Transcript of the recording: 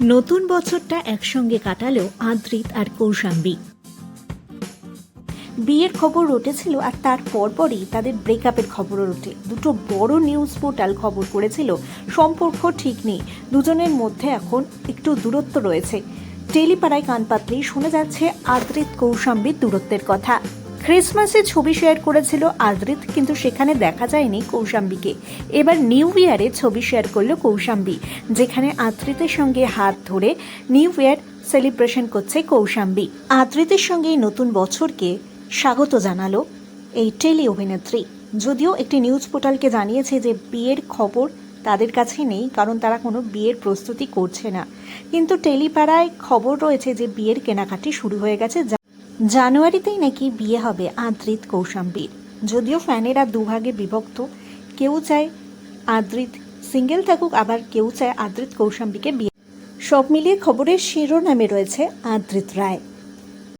নতুন বছরটা একসঙ্গে কাটালো আদ্রিত আর কৌশাম্বী। বিয়ের খবর উঠেছিল আর তার পরপরই তাদের ব্রেকআপের খবরও ওঠে। দুটো বড় নিউজ পোর্টাল খবর করেছিল, সম্পর্ক ঠিক নেই। দুজনের মধ্যে এখন একটু দূরত্ব রয়েছে। টেলিপাড়ায় কান পাতলেই শোনা যাচ্ছে আদ্রিত কৌশাম্বীর দূরত্বের কথা। ক্রিসমাসে ছবি শেয়ার করেছিল আদ্রিত, কিন্তু সেখানে দেখা যায়নি কৌশাম্বীকে। এবার নিউ ইয়ারে ছবি শেয়ার করল কৌশাম্বী, যেখানে আদ্রিতের সঙ্গে হাত ধরে নিউ ইয়ার সেলিব্রেশন করছে কৌশাম্বী। আদ্রিতের সঙ্গে নতুন বছরকে স্বাগত জানালো এই টেলি অভিনেত্রী। যদিও একটি নিউজ পোর্টালকে জানিয়েছে যে বিয়ের খবর তাদের কাছে নেই, কারণ তারা কোনো বিয়ের প্রস্তুতি করছে না। কিন্তু টেলিপাড়ায় খবর রয়েছে যে বিয়ের কেনাকাটি শুরু হয়ে গেছে জানুয়ারিতেই নাকি বিয়ে হবে আদ্রিত কৌশাম্বীর। যদিও ফ্যানেরা দুভাগে বিভক্ত, কেউ চায় আদ্রিত সিঙ্গেল থাকুক, আবার কেউ চায় আদ্রিত কৌশাম্বীকে বিয়ে। সব মিলিয়ে খবরের শিরোনামে রয়েছে আদ্রিত রায়।